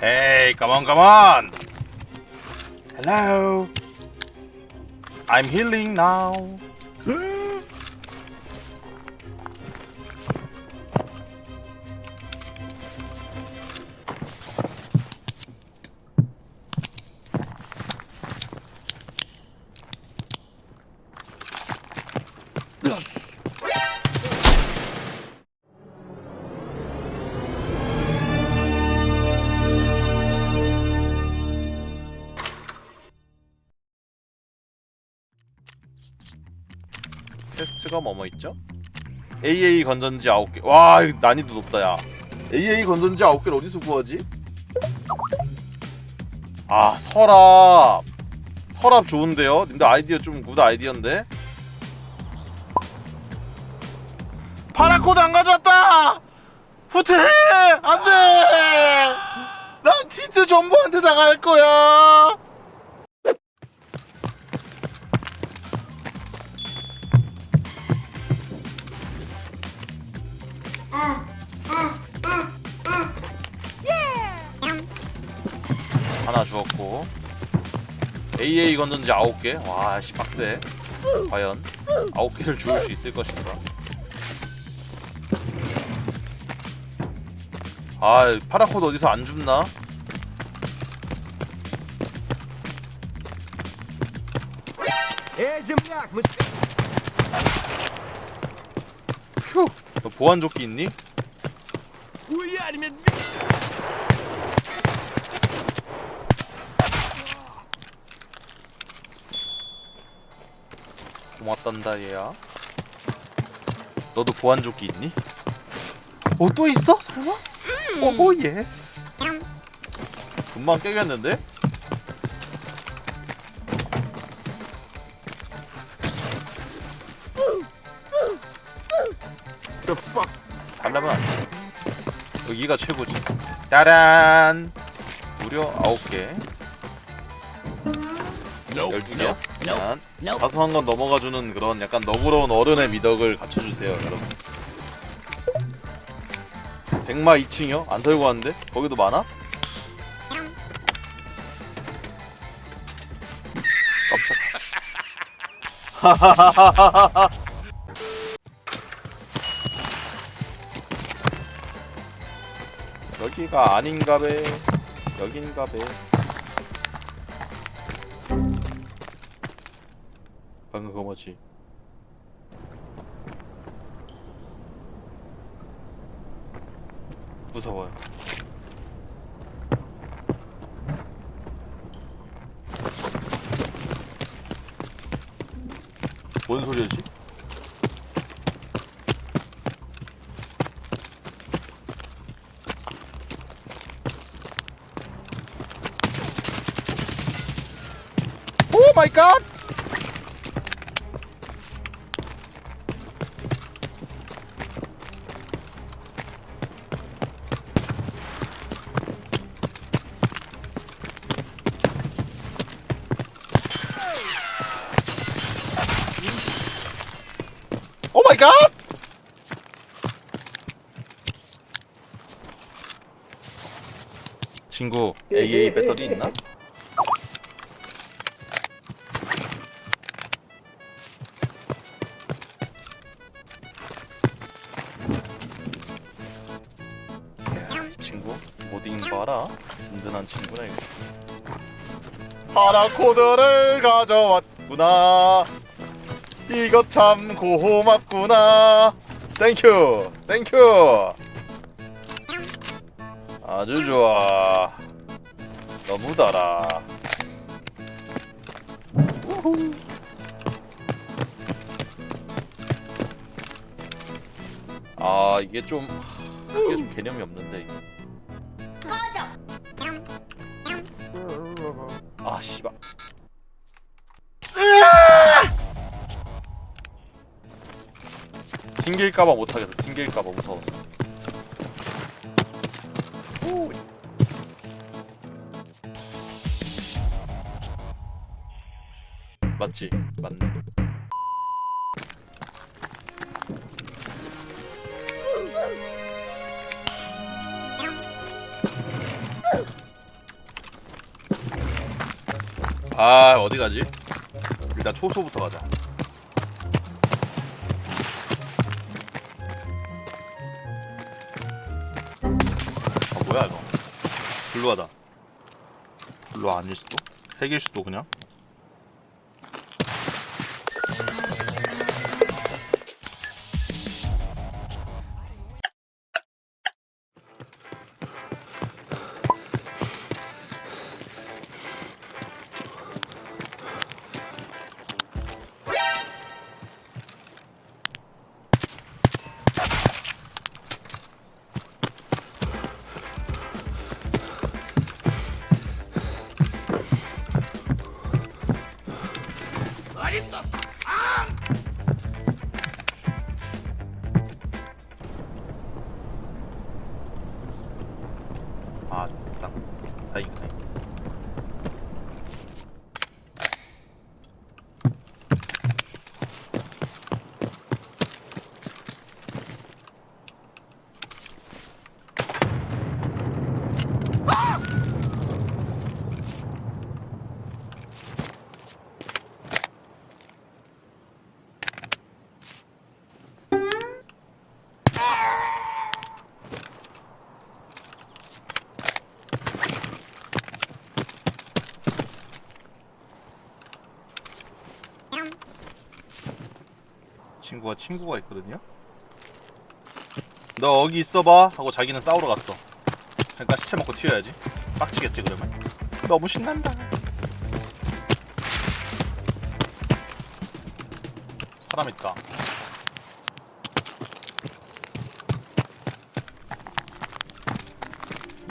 Hey, come on, come on. Hello. I'm healing now. 퀘스트가 뭐뭐 있죠? AA 건전지 9개. 와, 난이도 높다, 야. AA 건전지 9개를 어디서 구하지? 아, 서랍. 서랍 좋은데요? 근데 아이디어 좀 굿 아이디어인데? 파라코드 안 가져왔다! 후퇴해! 안 돼! 난 티트 전부한테 나갈 거야! 하나 주었고 AA 건전지 9개 와 씨박대 과연 9개를 주울 수 있을 것인가 아 파라코드 어디서 안 줍나? 휴! 너 보안 조끼 있니? 고맙단다 얘야 너도 보안조끼 있니? 어 또 있어? 설마? 오 예스 금방 깨겠는데? The fuck? 달라면 안 돼. 여기가 최고지. 짜란! 무려 9개. 12개. 짠. 사소한 건 넘어가주는 그런 약간 너그러운 어른의 미덕을 갖춰주세요, 여러분. 백마 2층이요? 안 털고 왔는데? 거기도 많아? 깜짝. 여기가 아닌가배 여긴가배 방금 그거 뭐지 무서워요 뭔 소리지? 오 마이 갓! 갓! 친구 AA 배터리 있나? 이 친구 모딩 봐라 든든한 친구네 이거 파라코드를 가져왔구나 이거 참 고맙구나. 땡큐 땡큐 아주 좋아. 너무 달아 우후. 아 이게 좀 이게 좀 개념이 없는데 이게. 아 씨발 튕길까봐 못하겠어 튕길까봐 무서워서 오. 맞지? 맞네 아 어디 가지? 일단 초소부터 가자 블루하다. 블루 아닐 수도? 핵일 수도 그냥. 친구가 친구가 있거든요. 너 여기 있어봐 하고 자기는 싸우러 갔어. 그러니까 시체 먹고 튀어야지. 빡치겠지 그러면. 너무 신난다. 사람 있다.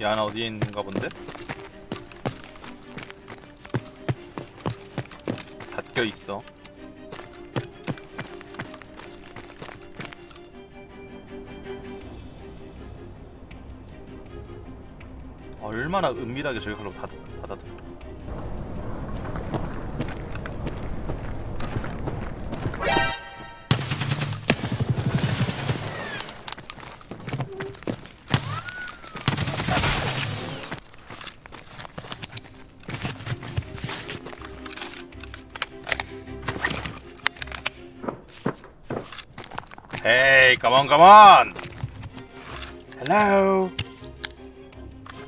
이 하나 어디에 있는가 본데? 닫혀 있어. 얼마나 은밀하게 저기 걸로 닫아 닫아둬. On, come on. Hello.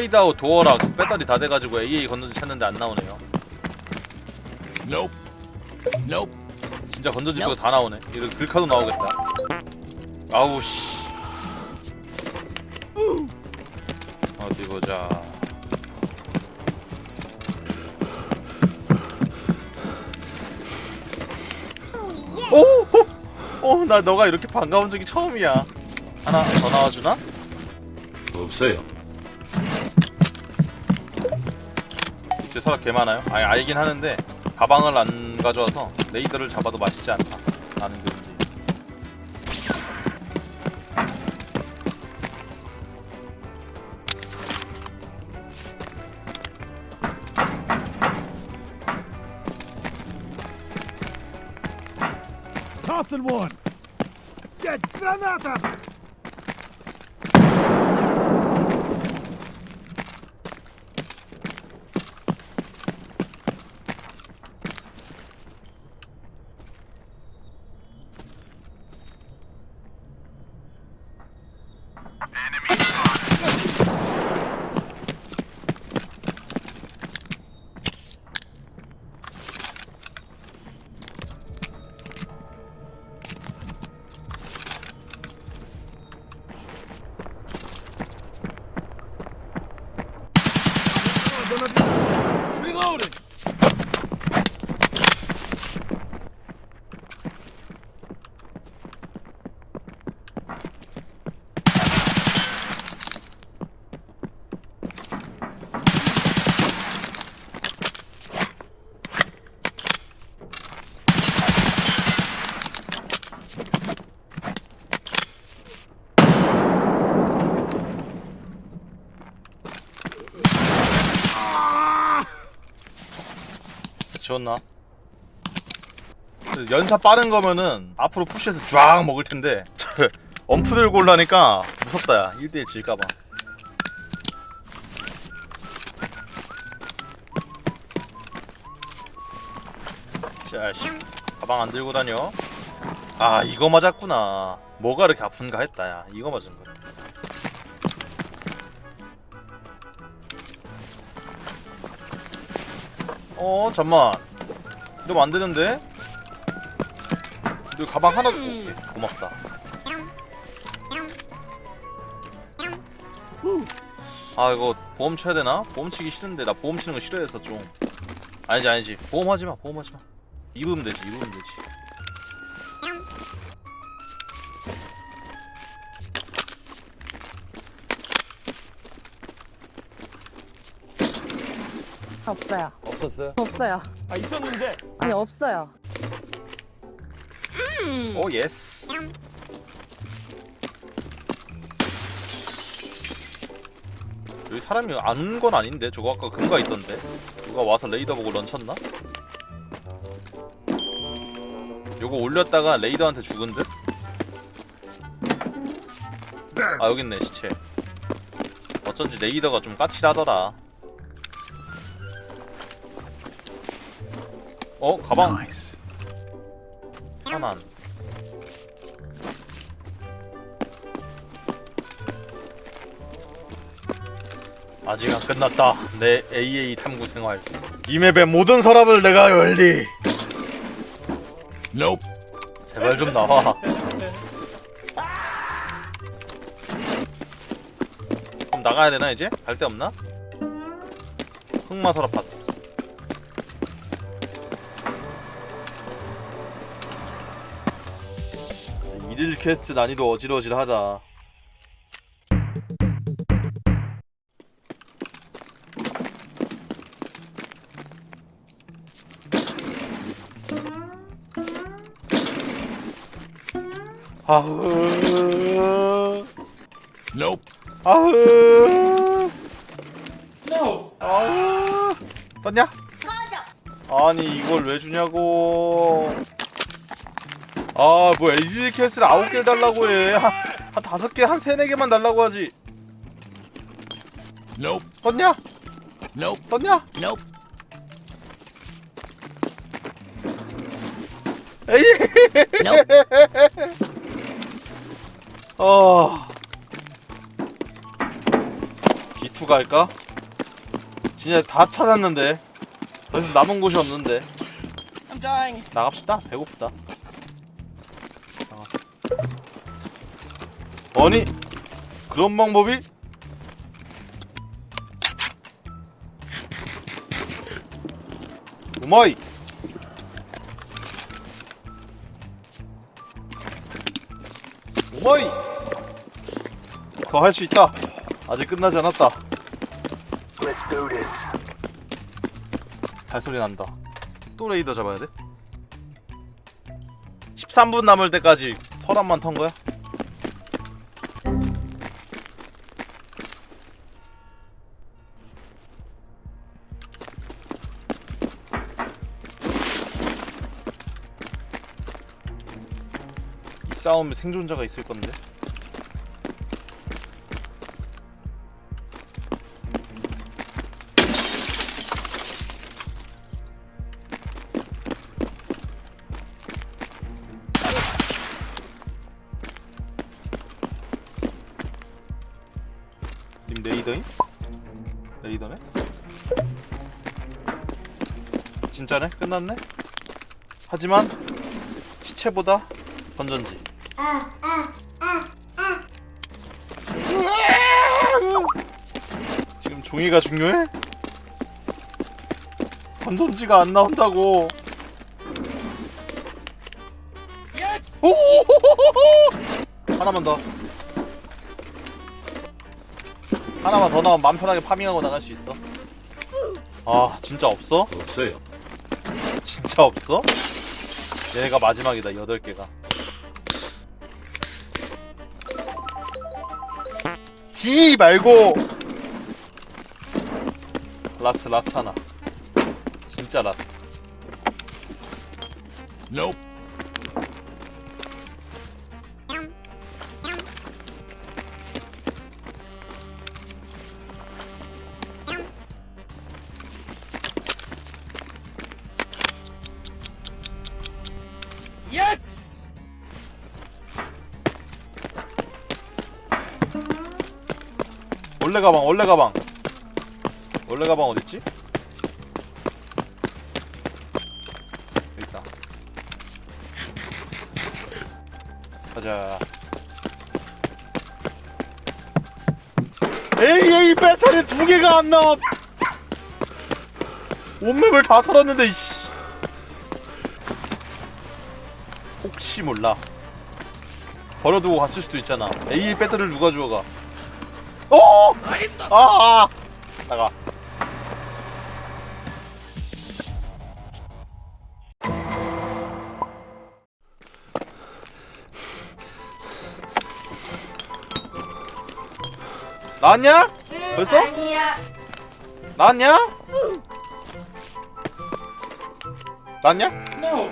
하이드아웃 도어랑 배터리 다 돼가지고 AA 건전지 찾는데 안 나오네요. Nope. Nope. 진짜 건전지 그거 다 나오네. 이거 글카도 나오겠다. 아우 씨. 어디 보자. 오! 어, 나 너가 이렇게 반가운 적이 처음이야. 하나 더 나와주나? 없어요. 제 서랍 개 많아요. 아니 알긴 하는데 가방을 안 가져와서 레이더를 잡아도 맛있지 않다. 라는 그런지. Tossing one. 지웠나? 연사 빠른 거면은 앞으로 푸시해서 쫙 먹을 텐데. 엄프 들고 올라니까 무섭다 야. 1대1 질까봐. 자씨 가방 안 들고 다녀. 아 이거 맞았구나. 뭐가 이렇게 아픈가 했다 야. 이거 맞은 거야 어 잠만. 이러면 안 되는데? 너 가방 하나 오케이 고맙다. 아 이거 보험 쳐야 되나? 보험 치기 싫은데. 나 보험 치는 거 싫어해서 좀. 아니지 아니지. 보험 하지 마 보험 하지 마. 입으면 되지 입으면 되지. 없어요. 없었어요? 없어요. 아 있었는데 아니 없어요. 오 예스 여기 사람이 안 온 건 아닌데 저거 아까 금가 있던데 누가 와서 레이더 보고 런쳤나? 요거 올렸다가 레이더한테 죽은 듯? 아 여기 있네 시체 어쩐지 레이더가 좀 까칠하더라 어 가방. 하나. 아직 안 끝났다. 내 AA 탐구 생활. 이 맵의 모든 서랍을 내가 열리. Nope. 제발 좀 나와. 그럼 나가야 되나 이제? 갈 데 없나? 흑마 서랍 봤어. 1 퀘스트 난이도 어질어질하다 아흐 nope. 아흐 no. 아흐 떴냐? 꺼져 아니 이걸 왜 주냐고 아뭐 LG 캐스를 아홉 개를 달라고 해한 한 다섯 개, 한 세네 개만 달라고 하지 Nope. 떴냐? Nope. 떴냐? Nope. 에이 어 B2 갈까? 진짜 다 찾았는데 더 이상 남은 곳이 없는데 I'm dying. 나갑시다 배고프다. 아니 그런 방법이? 우마이! 우마이! 더 할 수 있다. 아직 끝나지 않았다. 발소리 난다. 또 레이더 잡아야 돼? 13분 남을 때까지 털한만 턴 거야? 싸움에 생존자가 있을 건데. 님 레이더임? 레이더네? 진짜네? 끝났네? 하지만 시체보다 건전지 지금 종이가 중요해? 건전지가 안 나온다고 오호호호호호! 하나만 더 하나만 더 나오면 맘 편하게 파밍하고 나갈 수 있어 아 진짜 없어? 없어요. 진짜 없어? 얘네가 마지막이다 여덟 개가 지 말고. 라스트 라스트 하나. 진짜 라스트. Nope. 원래 가방 원래 가방. 원래 가방 어딨지? 있다. 가자. AA 배터리 두 개가 안 나와 온맵을 다 털었는데 이씨. 혹시 몰라. 버려두고 갔을 수도 있잖아. AA 배터리를 누가 주워가 어! 아, 아! 나가. 나왔냐? 벌써? 아니야. 나왔냐? 나왔냐? No.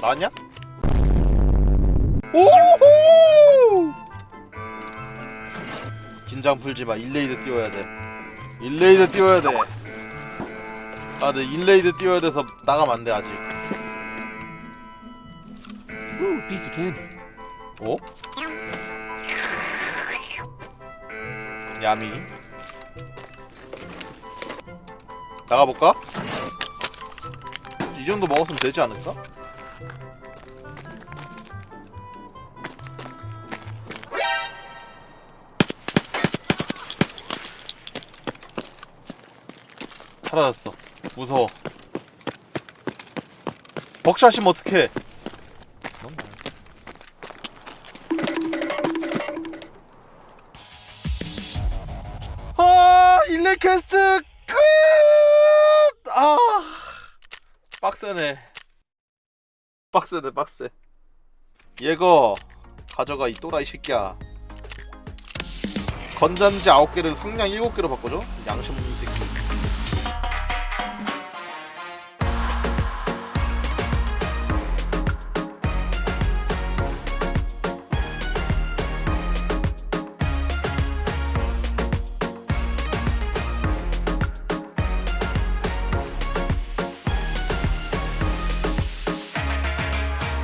나왔냐? 오호! 긴장 풀지 마. 일레이드 띄워야 돼. 일레이드 띄워야 돼. 아, 네, 일레이드 띄워야 돼서 나가면 안 돼, 아직. Ooh, piece of candy. 오? 야미. 나가볼까? 이 정도 먹었으면 되지 않을까? 사라졌어. 무서워. 벅샷이면 어떡해. 아, 일레 퀘스트 끝! 아, 빡세네. 빡세네, 빡세. 얘거 가져가 이 또라이 새끼야. 건전지 9개를 성냥 7개로 바꿔줘? 양심